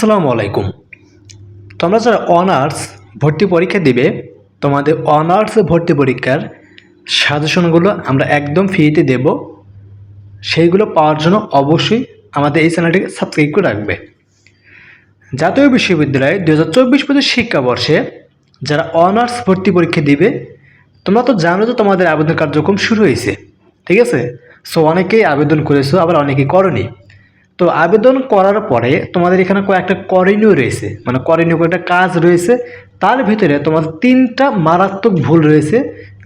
আসসালামু আলাইকুম। তোমরা যারা অনার্স ভর্তি পরীক্ষা দিবে, তোমাদের অনার্স ভর্তি পরীক্ষার সাজেশনগুলো আমরা একদম ফ্রিতে দেব। সেইগুলো পাওয়ার জন্য অবশ্যই আমাদের এই চ্যানেলটিকে সাবস্ক্রাইব করে রাখবে। জাতীয় বিশ্ববিদ্যালয়ে দু হাজার চব্বিশ পঁচিশ শিক্ষাবর্ষে যারা অনার্স ভর্তি পরীক্ষা দিবে, তোমরা তো জানো যে তোমাদের আবেদন কার্যক্রম শুরু হয়েছে। ঠিক আছে? সো অনেকেই আবেদন করেছ, আবার অনেকেই করনি। তো আবেদন করার পরে তোমাদের এখানে কয়েকটা করণীয় রয়েছে। মানে করণীয় কয়েকটা কাজ রয়েছে। তার ভিতরে তোমাদের তিনটা মারাত্মক ভুল রয়েছে।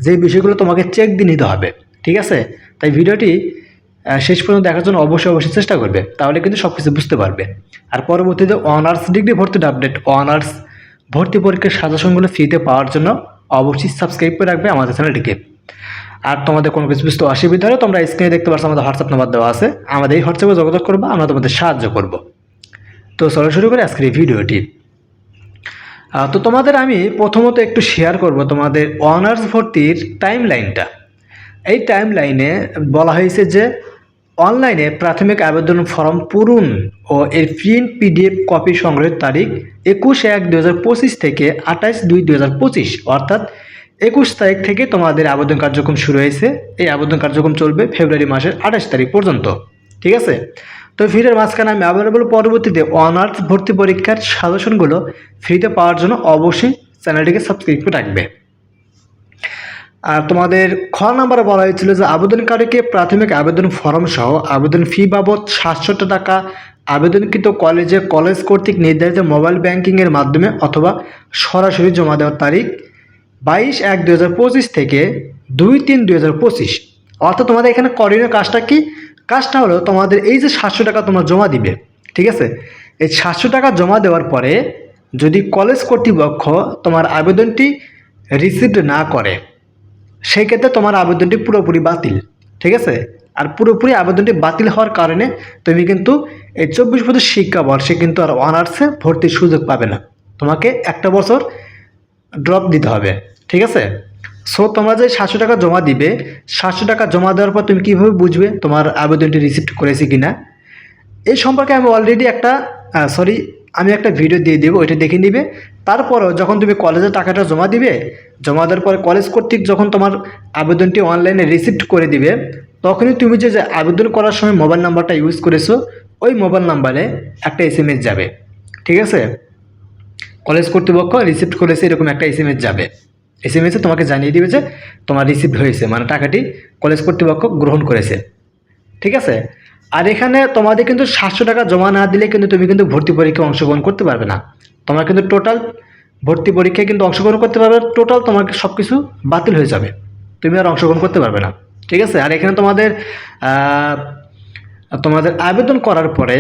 যে বিষয়গুলো তোমাকে চেক দিয়ে নিতে হবে। ঠিক আছে? তাই ভিডিওটি শেষ পর্যন্ত দেখার জন্য অবশ্যই অবশ্যই চেষ্টা করবে। তাহলে কিন্তু সব কিছু বুঝতে পারবে। আর পরবর্তীতে অনার্স ডিগ্রি ভর্তির আপডেট অনার্স ভর্তি পরীক্ষার সাজেশনগুলো ফ্রিতে পাওয়ার জন্য অবশ্যই সাবস্ক্রাইব করে রাখবে আমাদের চ্যানেলটিকে আর তোমাদের কোনো কিছু বুঝতে অসুবিধা হলে তোমরা স্ক্রিনে দেখতে পাচ্ছ আমাদের হোয়াটসঅ্যাপ নাম্বার দেওয়া আছে। আমাদের এই হোয়াটসঅ্যাপে যোগাযোগ করব, আমরা তোমাদের সাহায্য করব। তো চলো শুরু করি আজকের এই ভিডিওটি। তো তোমাদের আমি প্রথমত একটু শেয়ার করব তোমাদের অনার্স ভর্তির টাইম লাইনটা এই টাইম লাইনে বলা হয়েছে যে অনলাইনে প্রাথমিক আবেদন ফর্ম পূরণ ও এর প্রিন্ট পিডিএফ কপি সংগ্রহের তারিখ একুশ এক দু থেকে আঠাশ দুই দু অর্থাৎ একুশ তারিখ থেকে তোমাদের আবেদন কার্যক্রম শুরু হয়েছে। এই আবেদন কার্যক্রম চলবে ফেব্রুয়ারি মাসের আঠাশ তারিখ পর্যন্ত। ঠিক আছে? তো ফিরের মাঝখানে আমি অ্যাভেলেবল পরবর্তীতে অনার্স ভর্তি পরীক্ষার সাজেশনগুলো ফ্রিতে পাওয়ার জন্য অবশ্যই চ্যানেলটিকে সাবস্ক্রাইব করে রাখবে। আর তোমাদের খ নাম্বারে বলা হয়েছিল যে আবেদনকারীকে প্রাথমিক আবেদন ফর্ম সহ আবেদন ফি বাবদ সাতশো টাকা আবেদনকৃত কলেজে, কলেজ কর্তৃক নির্ধারিত মোবাইল ব্যাংকিংয়ের মাধ্যমে অথবা সরাসরি জমা দেওয়ার তারিখ বাইশ এক দু হাজার পঁচিশ থেকে দুই তিন দু হাজার পঁচিশ। অর্থাৎ তোমাদের এখানে করণীয় কাজটা কি? কাজটা হলো তোমাদের এই যে সাতশো টাকা তোমরা জমা দিবে, ঠিক আছে? এই সাতশো টাকা জমা দেওয়ার পরে যদি কলেজ কর্তৃপক্ষ তোমার আবেদনটি রিসিভড না করে সেই ক্ষেত্রে তোমার আবেদনটি পুরোপুরি বাতিল, ঠিক আছে? আর পুরোপুরি আবেদনটি বাতিল হওয়ার কারণে তুমি কিন্তু এই চব্বিশ বছর শিক্ষাবর্ষে কিন্তু আর অনার্সে ভর্তির সুযোগ পাবে না। তোমাকে একটা বছর ড্রপ দিতে হবে। ঠিক আছে? সো তোমরা যে সাতশো টাকা জমা দিবে, সাতশো টাকা জমা দেওয়ার পর তুমি কীভাবে বুঝবে তোমার আবেদনটি রিসিভ করেছে কি না এই সম্পর্কে আমি অলরেডি একটা সরি আমি একটা ভিডিও দিয়ে দেবো, ওইটা দেখে নিবে। তারপরও যখন তুমি কলেজে টাকাটা জমা দিবে, জমা দেওয়ার পরে কলেজ কর্তৃক যখন তোমার আবেদনটি অনলাইনে রিসিভ করে দিবে, তখনই তুমি যে আবেদন করার সময় মোবাইল নাম্বারটা ইউজ করেছ, ওই মোবাইল নাম্বারে একটা এস যাবে। ঠিক আছে? কলেজ কর্তৃপক্ষ রিসিভ করেছে, এরকম একটা এস যাবে। এস এম এসে তোমাকে জানিয়ে দিবে যে তোমার রিসিভ হয়েছে মানে টাকাটি কলেজ কর্তৃপক্ষ গ্রহণ করেছে। ঠিক আছে? আর এখানে তোমাদের কিন্তু সাতশো টাকা জমা না দিলে কিন্তু তুমি কিন্তু ভর্তি পরীক্ষায় অংশগ্রহণ করতে পারবে না। তোমার কিন্তু টোটাল ভর্তি পরীক্ষায় কিন্তু অংশগ্রহণ করতে পারবে টোটাল তোমাকে সব কিছু বাতিল হয়ে যাবে। তুমি আর অংশগ্রহণ করতে পারবে না। ঠিক আছে? আর এখানে তোমাদের তোমাদের আবেদন করার পরে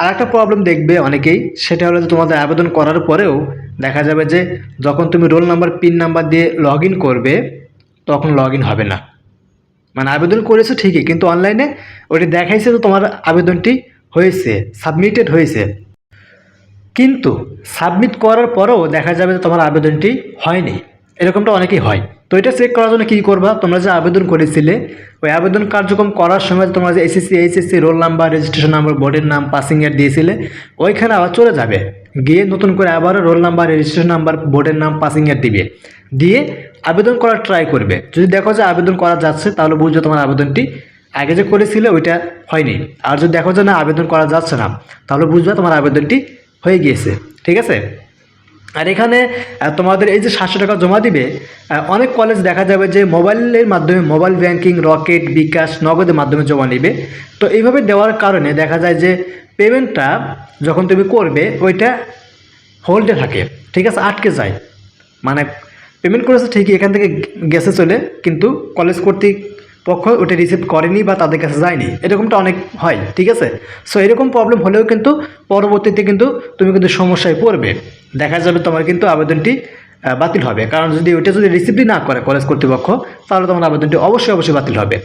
আর একটা প্রবলেম দেখবে অনেকেই, সেটা হলো যে তোমাদের আবেদন করার পরেও দেখা যাবে যে যখন তুমি রোল নাম্বার পিন নাম্বার দিয়ে লগ করবে, তখন লগ হবে না। মানে আবেদন করেছ ঠিকই, কিন্তু অনলাইনে ওটি দেখাইছে যে তোমার আবেদনটি হয়েছে সাবমিটেড হয়েছে। কিন্তু সাবমিট করার পরেও দেখা যাবে যে তোমার আবেদনটি হয়নি। এরকমটা অনেকেই হয়। তো এটা চেক করার জন্য কী করবা? তোমরা যে আবেদন করেছিলে, ওই আবেদন কার্যক্রম করার সময় তোমরা যে SSC HSC roll number registration number বোর্ডের নাম পাসিং ইয়ার দিয়েছিলে, ওইখানে আবার চলে যাবে। গিয়ে নতুন করে আবার রোল নাম্বার রেজিস্ট্রেশন নাম্বার বোর্ডের নাম পাসিং ইয়ার দিবে। দিয়ে আবেদন করার ট্রাই করবে। যদি দেখো যে আবেদন করা যাচ্ছে, তাহলে বুঝবে তোমার আবেদনটি আগে যে করেছিলে, ওইটা হয়নি। আর যদি দেখো যে না, আবেদন করা যাচ্ছে না, তাহলে বুঝবে তোমার আবেদনটি হয়ে গিয়েছে। ঠিক আছে? আর এখানে তোমাদের এই যে সাতশো টাকা জমা দিবে অনেক কলেজ দেখা যাবে যে মোবাইলের মাধ্যমে মোবাইল ব্যাংকিং রকেট বিকাশ, নগদের মাধ্যমে জমা নেবে। তো এইভাবে দেওয়ার কারণে দেখা যায় যে পেমেন্টটা যখন তুমি করবে, ওইটা হোল্ডে থাকে। ঠিক আছে, আটকে যায়। মানে পেমেন্ট করেছে ঠিকই, এখান থেকে গেছে চলে, কিন্তু কলেজ কর্তৃক পক্ষ ওটা রিসিভ করেনি বা তাদের কাছে যায়নি। এরকমটা অনেক হয়, ঠিক আছে? সো এরকম প্রবলেম হলেও কিন্তু পরবর্তীতে কিন্তু তুমি কিন্তু সমস্যায় পড়বে। দেখা যাবে তোমার কিন্তু আবেদনটি বাতিল হবে। কারণ যদি ওইটা যদি রিসিভই না করে কলেজ কর্তৃপক্ষ, তাহলে তোমার আবেদনটি অবশ্যই অবশ্যই বাতিল হবে।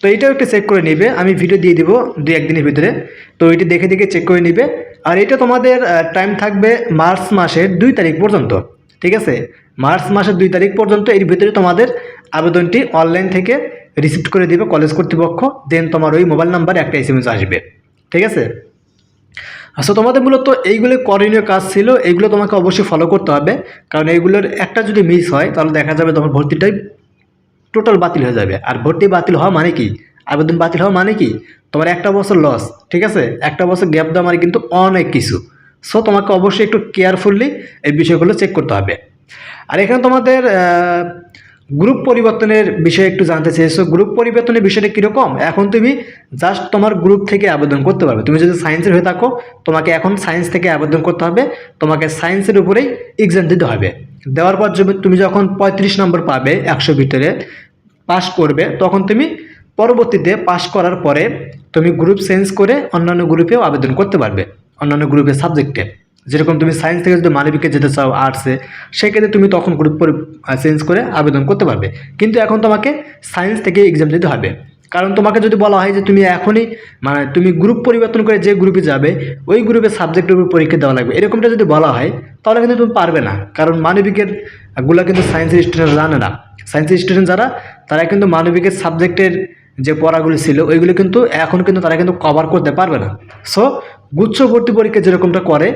তো এটাও একটু চেক করে নিবে। আমি ভিডিও দিয়ে দিব দুই একদিনের ভিতরে। তো এটি দেখে দেখে চেক করে নিবে। আর এটা তোমাদের টাইম থাকবে মার্চ মাসের দুই তারিখ পর্যন্ত। ঠিক আছে? মার্চ মাসের দুই তারিখ পর্যন্ত এর ভিতরে তোমাদের আবেদনটি অনলাইন থেকে রিসিভ করে দিবে কলেজ কর্তৃপক্ষ। দেন তোমার ওই মোবাইল নাম্বারে একটা এস আসবে। ঠিক আছে? আচ্ছা তোমাদের মূলত এইগুলো করণীয় কাজ ছিল, এইগুলো তোমাকে অবশ্যই ফলো করতে হবে। কারণ এইগুলোর একটা যদি মিস হয়, তাহলে দেখা যাবে তোমার ভর্তিটাই টোটাল বাতিল হয়ে যাবে। আর ভর্তি বাতিল হওয়া মানে কি? আবেদন বাতিল হওয়া মানে কি? তোমার একটা বছর লস ঠিক আছে? একটা বছর গ্যাপ দেওয়া মানে কিন্তু অনেক কিছু। সো তোমাকে অবশ্যই একটু কেয়ারফুললি এই বিষয়গুলো চেক করতে হবে। আর এখানে তোমাদের গ্রুপ পরিবর্তনের বিষয়ে একটু জানতে চেয়েছো। গ্রুপ পরিবর্তনের বিষয়টা কীরকম? এখন তুমি জাস্ট তোমার গ্রুপ থেকে আবেদন করতে পারবে। তুমি যদি সায়েন্সের হয়ে থাকো, তোমাকে এখন সায়েন্স থেকে আবেদন করতে হবে। তোমাকে সায়েন্সের উপরেই এক্সাম দিতে হবে। দেওয়ার পর তুমি যখন পঁয়ত্রিশ নম্বর পাবে একশো ভিতরে পাশ করবে, তখন তুমি পরবর্তীতে পাশ করার পরে তুমি গ্রুপ চেঞ্জ করে অন্যান্য গ্রুপেও আবেদন করতে পারবে, অন্যান্য গ্রুপের সাবজেক্টে যেরকম তুমি সায়েন্স থেকে যদি মানবিকে যেতে চাও আর্টসে সেক্ষেত্রে তুমি তখন গ্রুপ চেঞ্জ করে আবেদন করতে পারবে। কিন্তু এখন তোমাকে সায়েন্স থেকে এক্সাম দিতে হবে। কারণ তোমাকে যদি বলা হয় যে তুমি এখনই মানে তুমি গ্রুপ পরিবর্তন করে যে গ্রুপে যাবে, ওই গ্রুপের সাবজেক্টের উপর পরীক্ষা দেওয়া লাগবে। এরকমটা যদি বলা হয়, তাহলে কিন্তু তুমি পারবে না। কারণ মানবিকেরগুলো কিন্তু সায়েন্সের স্টুডেন্ট জানে না। সায়েন্সের স্টুডেন্ট যারা, তারা কিন্তু মানবিকের সাবজেক্টের যে পড়াগুলি ছিল, ওইগুলো কিন্তু এখন কিন্তু তারা কিন্তু কভার করতে পারবে না। সো গুচ্ছ ভর্তি পরীক্ষা যেরকমটা করে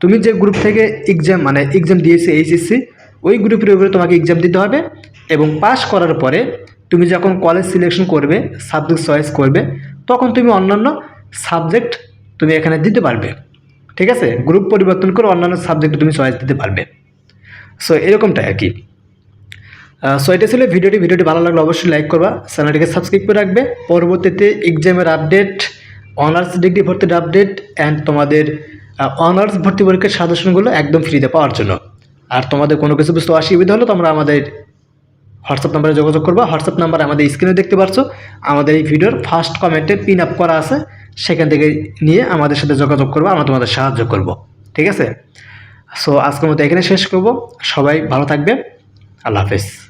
তুমি যে গ্রুপ থেকে এক্সাম মানে এক্সাম দিয়েছে এইচএসসি ওই গ্রুপের উপরে তোমাকে এক্সাম দিতে হবে এবং পাশ করার পরে তুমি যখন কলেজ সিলেকশন করবে সাবজেক্ট চয়েস করবে, তখন তুমি অন্যান্য সাবজেক্ট তুমি এখানে দিতে পারবে। ঠিক আছে? গ্রুপ পরিবর্তন করে অন্যান্য সাবজেক্ট তুমি চয়েস দিতে পারবে। সো এরকমটাই আর কি। সো এটা ছিল ভিডিওটি। ভিডিওটি ভালো লাগলে অবশ্যই লাইক করবা। চ্যানেলটিকে সাবস্ক্রাইব করে রাখবে। পরবর্তীতে এক্সামের আপডেট অনার্স ডিগ্রি ভর্তির আপডেট অ্যান্ড তোমাদের অনার্স ভর্তি পরীক্ষার সাজেশনগুলো একদম ফ্রিতে পাওয়ার জন্য। আর তোমাদের কোনো কিছু বুঝতে অসুবিধা হলে তোমরা আমাদের হোয়াটসঅ্যাপ নাম্বারে যোগাযোগ করবা। হোয়াটসঅ্যাপ নাম্বার আমাদের স্ক্রিনে দেখতে পারছ আমাদের এই ভিডিওর ফার্স্ট কমেন্টে পিন আপ করা আছে। সেখান থেকে নিয়ে আমাদের সাথে যোগাযোগ করব, আমরা তোমাদের সাহায্য করব। ঠিক আছে? সো আজকের মতো এখানে শেষ করব। সবাই ভালো থাকবে আল্লাহ হাফেজ।